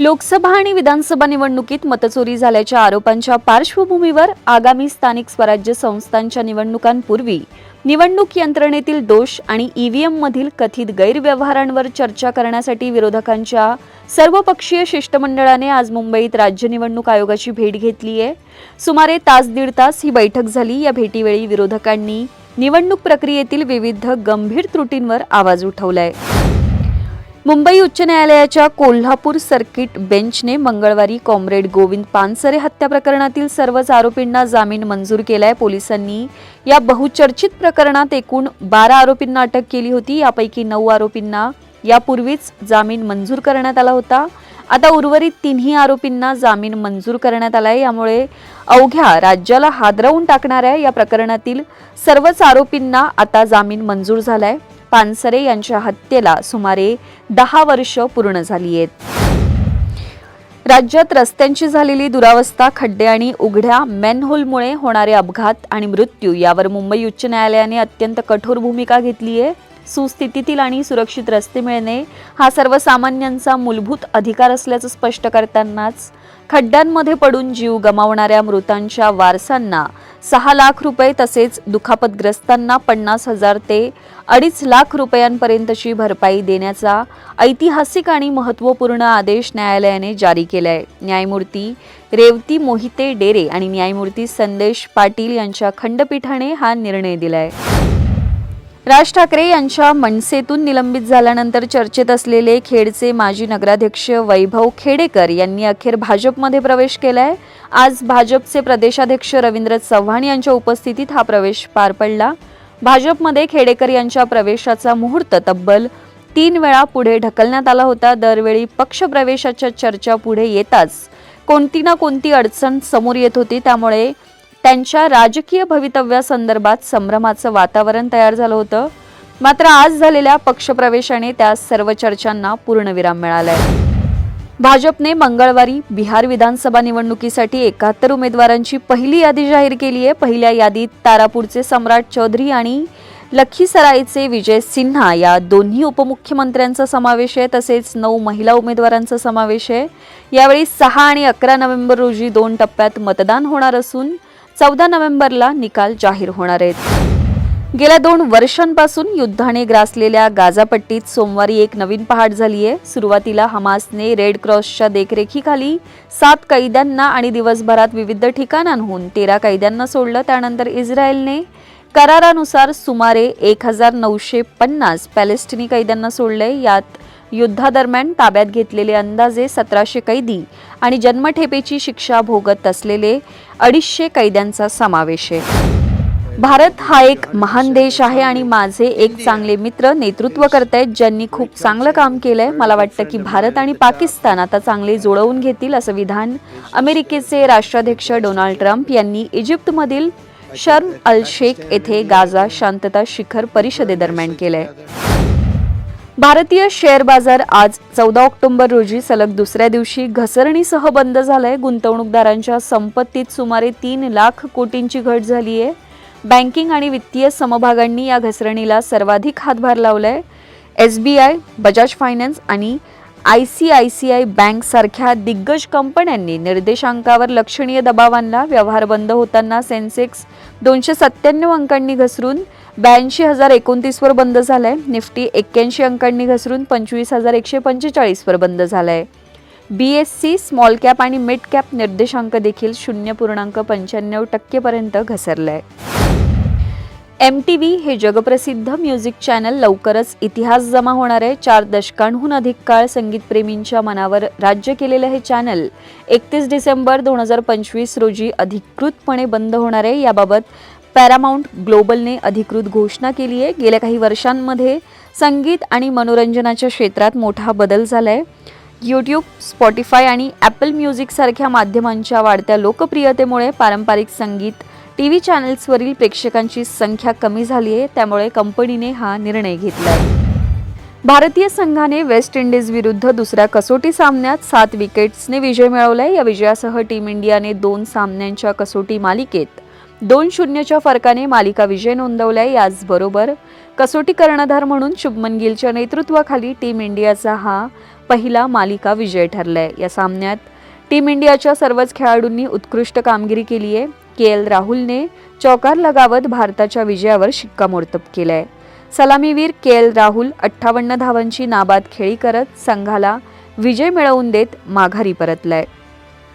लोकसभा आणि विधानसभा निवडणुकीत मतचोरी झाल्याच्या आरोपांच्या पार्श्वभूमीवर आगामी स्थानिक स्वराज्य संस्थांच्या निवडणुकांपूर्वी निवडणूक यंत्रणेतील दोष आणि ईव्हीएममधील कथित गैरव्यवहारांवर चर्चा करण्यासाठी विरोधकांच्या सर्वपक्षीय शिष्टमंडळाने आज मुंबईत राज्य निवडणूक आयोगाची भेट घेतली आहे. सुमारे तास दीड तास ही बैठक झाली. या भेटीवेळी विरोधकांनी निवडणूक प्रक्रियेतील विविध गंभीर त्रुटींवर आवाज उठवलाय. मुंबई उच्च न्यायालयाच्या कोल्हापूर सर्किट बेंचने मंगळवारी कॉम्रेड गोविंद पानसरे हत्या प्रकरणातील सर्वच आरोपींना जामीन मंजूर केलाय. पोलिसांनी या बहुचर्चित प्रकरणात एकूण बारा आरोपींना अटक केली होती. यापैकी नऊ आरोपींना यापूर्वीच जामीन मंजूर करण्यात आला होता. आता उर्वरित तिन्ही आरोपींना जामीन मंजूर करण्यात आलाय. यामुळे अवघ्या राज्याला हादरवून टाकणाऱ्या या प्रकरणातील सर्वच आरोपींना आता जामीन मंजूर झालाय. पानसरे यांच्या हत्येला सुमारे दहा वर्ष पूर्ण झाली आहेत. राज्यात रस्त्यांची झालेली दुरावस्था खड्डे आणि उघड्या मॅनहोलमुळे होणारे अपघात आणि मृत्यू यावर मुंबई उच्च न्यायालयाने अत्यंत कठोर भूमिका घेतली आहे. सुस्थितीतील आणि सुरक्षित रस्ते मिळणे हा सर्वसामान्यांचा मूलभूत अधिकार असल्याचं स्पष्ट करतानाच खड्ड्यांमध्ये पडून जीव गमावणाऱ्या मृतांच्या वारसांना सहा लाख रुपये तसेच दुखापतग्रस्तांना पन्नास हजार ते अडीच लाख रुपयांपर्यंतची भरपाई देण्याचा ऐतिहासिक आणि महत्त्वपूर्ण आदेश न्यायालयाने जारी केला आहे न्यायमूर्ती रेवती मोहिते डेरे आणि न्यायमूर्ती संदेश पाटील यांच्या खंडपीठाने हा निर्णय दिलाय. राज ठाकरे यांच्या मनसेतून निलंबित झाल्यानंतर चर्चेत असलेले खेडचे माजी नगराध्यक्ष वैभव खेडेकर यांनी अखेर भाजपमध्ये प्रवेश केलाय. आज भाजपचे प्रदेशाध्यक्ष रवींद्र चव्हाण यांच्या उपस्थितीत हा प्रवेश पार पडला. भाजपमध्ये खेडेकर यांच्या प्रवेशाचा मुहूर्त तब्बल तीन वेळा पुढे ढकलण्यात आला होता. दरवेळी पक्षप्रवेशाच्या चर्चा पुढे येताच कोणती ना कोणती अडचण समोर येत होती. त्यामुळे त्यांच्या राजकीय भवितव्यासंदर्भात संभ्रमाचं वातावरण तयार झालं होतं. मात्र आज झालेल्या पक्षप्रवेशाने त्या सर्व चर्चांना पूर्णविराम मिळालाय. भाजपने मंगळवारी बिहार विधानसभा निवडणुकीसाठी एकाहत्तर उमेदवारांची पहिली यादी जाहीर केली आहे. पहिल्या यादीत तारापूरचे सम्राट चौधरी आणि लखीसरायचे विजय सिन्हा या दोन्ही उपमुख्यमंत्र्यांचा समावेश आहे. तसेच नऊ महिला उमेदवारांचा समावेश आहे. यावेळी सहा आणि अकरा नोव्हेंबर रोजी दोन टप्प्यात मतदान होणार असून चौदा नोव्हेंबरला निकाल जाहीर होणार आहेत. गेल्या दोन वर्षांपासून युद्धाने ग्रासलेल्या गाझापट्टीत सोमवारी एक नवीन पहाट झाली आहे सुरुवातीला हमासने रेड क्रॉसच्या देखरेखीखाली सात कैद्यांना आणि दिवसभरात विविध ठिकाणांहून तेरा कैद्यांना सोडलं त्यानंतर इस्रायलने करारानुसार सुमारे एक हजार नऊशे पन्नास पॅलेस्टिनी कैद्यांना सोडले यात युद्धादरम्यान ताब्यात घेतलेले अंदाजे सतराशे कैदी आणि जन्मठेपेची शिक्षा भोगत असलेले अडीचशे कैद्यांचा समावेश आहे. भारत हा एक महान देश आहे आणि माझे एक चांगले मित्र नेतृत्व करतायत ज्यांनी खूप चांगलं काम केलंय. मला वाटतं की भारत आणि पाकिस्तान आता चांगले जुळवून घेतील असं विधान अमेरिकेचे राष्ट्राध्यक्ष डोनाल्ड ट्रम्प यांनी इजिप्तमधील शर्म अल शेख येथे गाझा शांतता शिखर परिषदेदरम्यान केलंय. भारतीय शेअर बाजार आज चौदा ऑक्टोबर रोजी सलग दुसऱ्या दिवशी घसरणीसह बंद झालाय. गुंतवणूकदारांच्या संपत्तीत सुमारे तीन लाख कोटींची घट झाली आहे बँकिंग आणि वित्तीय समभागांनी या घसरणीला सर्वाधिक हातभार लावलाय. S B I Bajaj finance आणि I C I C I बँकसारख्या दिग्गज कंपन्यांनी निर्देशांकावर लक्षणीय दबाव आणला. व्यवहार बंद होताना सेन्सेक्स दोनशे सत्त्याण्णव अंकांनी घसरून ब्याऐंशी हजार एकोणतीसवर बंद झालाय. निफ्टी एक्क्याऐंशी अंकांनी घसरून पंचवीस हजार एकशे पंचेचाळीसवर बंद झालाय. B S C small cap आणि मिड कॅप निर्देशांक देखील शून्य पूर्णांक पंच्याण्णव टक्केपर्यंत घसरलाय. एम टी व्ही हे जगप्रसिद्ध म्युझिक चॅनल लवकरच इतिहास जमा होणार आहे. चार दशकांहून अधिक काळ संगीतप्रेमींच्या मनावर राज्य केलेलं हे चॅनल एकतीस डिसेंबर दोन हजार पंचवीस रोजी अधिकृतपणे बंद होणार आहे. याबाबत पॅरामाऊंट ग्लोबलने अधिकृत घोषणा केली आहे. गेल्या काही वर्षांमध्ये संगीत आणि मनोरंजनाच्या क्षेत्रात मोठा बदल झाला आहे यूट्यूब स्पॉटीफाय आणि ॲपल म्युझिकसारख्या माध्यमांच्या वाढत्या लोकप्रियतेमुळे पारंपरिक संगीत टी व्ही चॅनल्सवरील प्रेक्षकांची संख्या कमी झाली आहे त्यामुळे कंपनीने हा निर्णय घेतला आहे भारतीय संघाने वेस्ट इंडिज विरुद्ध दुसऱ्या कसोटी सामन्यात सात विकेट्सने विजय मिळवलाय. या विजयासह टीम इंडियाने दोन सामन्यांच्या कसोटी मालिकेत दोन शून्यच्या फरकाने मालिका विजय नोंदवलाय. याचबरोबर कसोटी कर्णधार म्हणून शुभमन गिलच्या नेतृत्वाखाली टीम इंडियाचा हा पहिला मालिका विजय ठरलाय. या सामन्यात टीम इंडियाच्या सर्वच खेळाडूंनी उत्कृष्ट कामगिरी केली आहे. के एल राहुलने चौकार लगावत भारताच्या विजयावर शिक्कामोर्तब केलंय. सलामीवीर के एल राहुल अठ्ठावन्न धावांची नाबाद खेळी करत संघाला विजय मिळवून देत माघारी परतलाय.